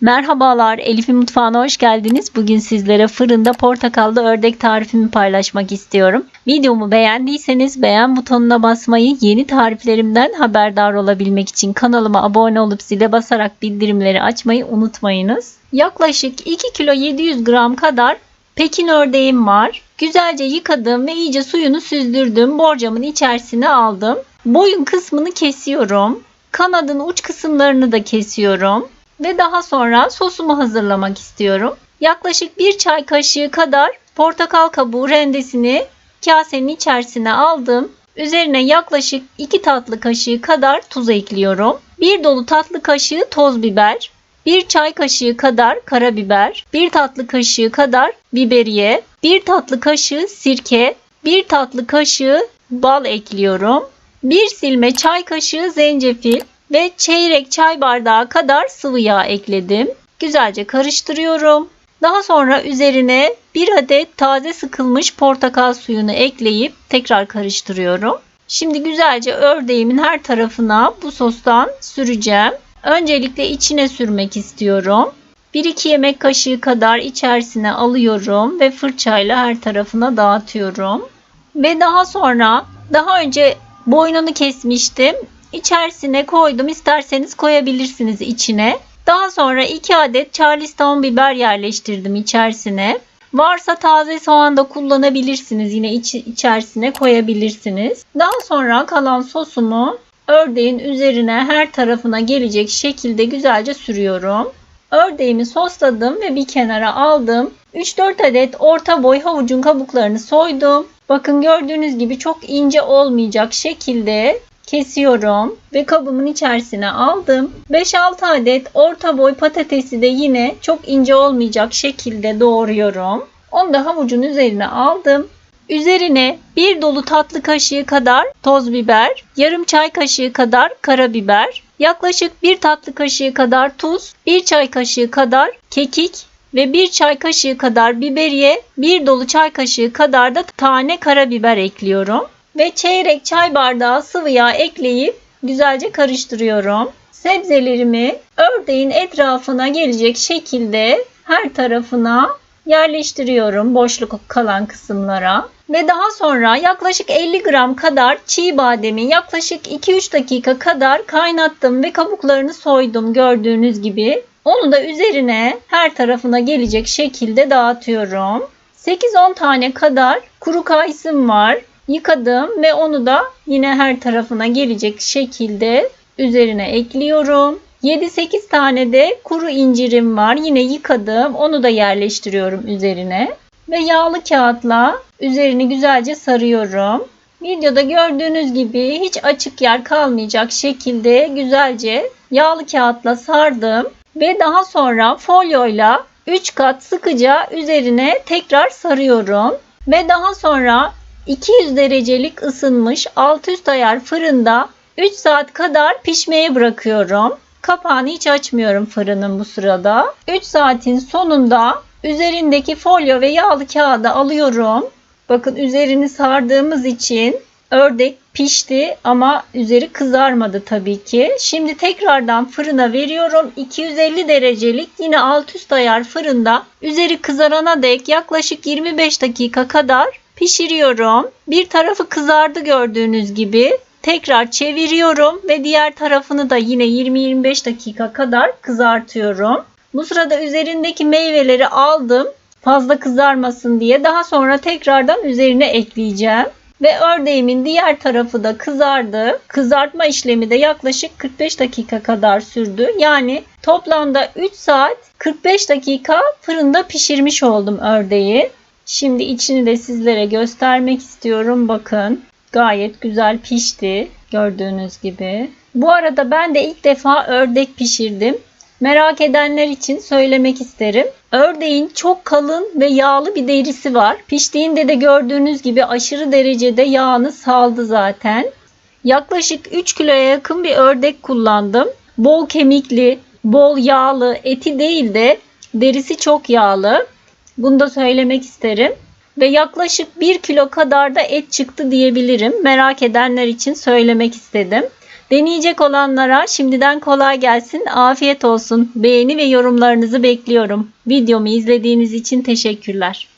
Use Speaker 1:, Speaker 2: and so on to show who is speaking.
Speaker 1: Merhabalar, Elif'in mutfağına hoş geldiniz. Bugün sizlere fırında portakallı ördek tarifimi paylaşmak istiyorum. Videomu beğendiyseniz beğen butonuna basmayı, yeni tariflerimden haberdar olabilmek için kanalıma abone olup zile basarak bildirimleri açmayı unutmayınız. Yaklaşık 2 kilo 700 gram kadar Pekin ördeğim var. Güzelce yıkadım ve iyice suyunu süzdürdüm. Borcamın içerisine aldım. Boyun kısmını kesiyorum. Kanadın uç kısımlarını da kesiyorum. Ve daha sonra sosumu hazırlamak istiyorum. Yaklaşık bir çay kaşığı kadar portakal kabuğu rendesini kasenin içerisine aldım. Üzerine yaklaşık 2 tatlı kaşığı kadar tuz ekliyorum. 1 dolu tatlı kaşığı toz biber, 1 çay kaşığı kadar karabiber, 1 tatlı kaşığı kadar biberiye, 1 tatlı kaşığı sirke, 1 tatlı kaşığı bal ekliyorum. 1 silme çay kaşığı zencefil ve çeyrek çay bardağı kadar sıvı yağ ekledim. Güzelce karıştırıyorum. Daha sonra üzerine bir adet taze sıkılmış portakal suyunu ekleyip tekrar karıştırıyorum. Şimdi güzelce ördeğimin her tarafına bu sostan süreceğim. Öncelikle içine sürmek istiyorum. 1-2 yemek kaşığı kadar içerisine alıyorum ve fırçayla her tarafına dağıtıyorum. Ve daha sonra daha önce boynunu kesmiştim. İçerisine koydum. İsterseniz koyabilirsiniz içine. Daha sonra 2 adet Charleston biber yerleştirdim içerisine. Varsa taze soğan da kullanabilirsiniz. Yine iç, içerisine koyabilirsiniz. Daha sonra kalan sosumu ördeğin üzerine her tarafına gelecek şekilde güzelce sürüyorum. Ördeğimi sosladım ve bir kenara aldım. 3-4 adet orta boy havucun kabuklarını soydum. Bakın gördüğünüz gibi çok ince olmayacak şekilde kesiyorum ve kabımın içerisine aldım. 5-6 adet orta boy patatesi de yine çok ince olmayacak şekilde doğruyorum. Onu da havucun üzerine aldım. Üzerine bir dolu tatlı kaşığı kadar toz biber, yarım çay kaşığı kadar karabiber, yaklaşık bir tatlı kaşığı kadar tuz, bir çay kaşığı kadar kekik ve bir çay kaşığı kadar biberiye, bir dolu çay kaşığı kadar da tane karabiber ekliyorum ve çeyrek çay bardağı sıvı yağ ekleyip güzelce karıştırıyorum. Sebzelerimi ördeğin etrafına gelecek şekilde her tarafına yerleştiriyorum boşluk kalan kısımlara. Ve daha sonra yaklaşık 50 gram kadar çiğ bademi yaklaşık 2-3 dakika kadar kaynattım ve kabuklarını soydum gördüğünüz gibi. Onu da üzerine her tarafına gelecek şekilde dağıtıyorum. 8-10 tane kadar kuru kayısım var. Yıkadım ve onu da yine her tarafına gelecek şekilde üzerine ekliyorum. 7-8 tane de kuru incirim var. Yine yıkadım. Onu da yerleştiriyorum üzerine. Ve yağlı kağıtla üzerini güzelce sarıyorum. Videoda gördüğünüz gibi hiç açık yer kalmayacak şekilde güzelce yağlı kağıtla sardım. Ve daha sonra folyoyla 3 kat sıkıca üzerine tekrar sarıyorum. Ve daha sonra 200 derecelik ısınmış alt üst ayar fırında 3 saat kadar pişmeye bırakıyorum. Kapağını hiç açmıyorum fırının bu sırada. 3 saatin sonunda üzerindeki folyo ve yağlı kağıdı alıyorum. Bakın üzerini sardığımız için ördek pişti ama üzeri kızarmadı tabii ki. Şimdi tekrardan fırına veriyorum. 250 derecelik yine alt üst ayar fırında üzeri kızarana dek yaklaşık 25 dakika kadar pişiriyorum. Bir tarafı kızardı gördüğünüz gibi. Tekrar çeviriyorum ve diğer tarafını da yine 20-25 dakika kadar kızartıyorum. Bu sırada üzerindeki meyveleri aldım. Fazla kızarmasın diye. Daha sonra tekrardan üzerine ekleyeceğim. Ve ördeğimin diğer tarafı da kızardı. Kızartma işlemi de yaklaşık 45 dakika kadar sürdü. Yani toplamda 3 saat 45 dakika fırında pişirmiş oldum ördeği. Şimdi içini de sizlere göstermek istiyorum. Bakın gayet güzel pişti gördüğünüz gibi. Bu arada ben de ilk defa ördek pişirdim. Merak edenler için söylemek isterim. Ördeğin çok kalın ve yağlı bir derisi var. Piştiğinde de gördüğünüz gibi aşırı derecede yağını saldı zaten. Yaklaşık 3 kiloya yakın bir ördek kullandım. Bol kemikli, bol yağlı, eti değil de derisi çok yağlı. Bunu da söylemek isterim. Ve yaklaşık 1 kilo kadar da et çıktı diyebilirim. Merak edenler için söylemek istedim. Deneyecek olanlara şimdiden kolay gelsin, afiyet olsun. Beğeni ve yorumlarınızı bekliyorum. Videomu izlediğiniz için teşekkürler.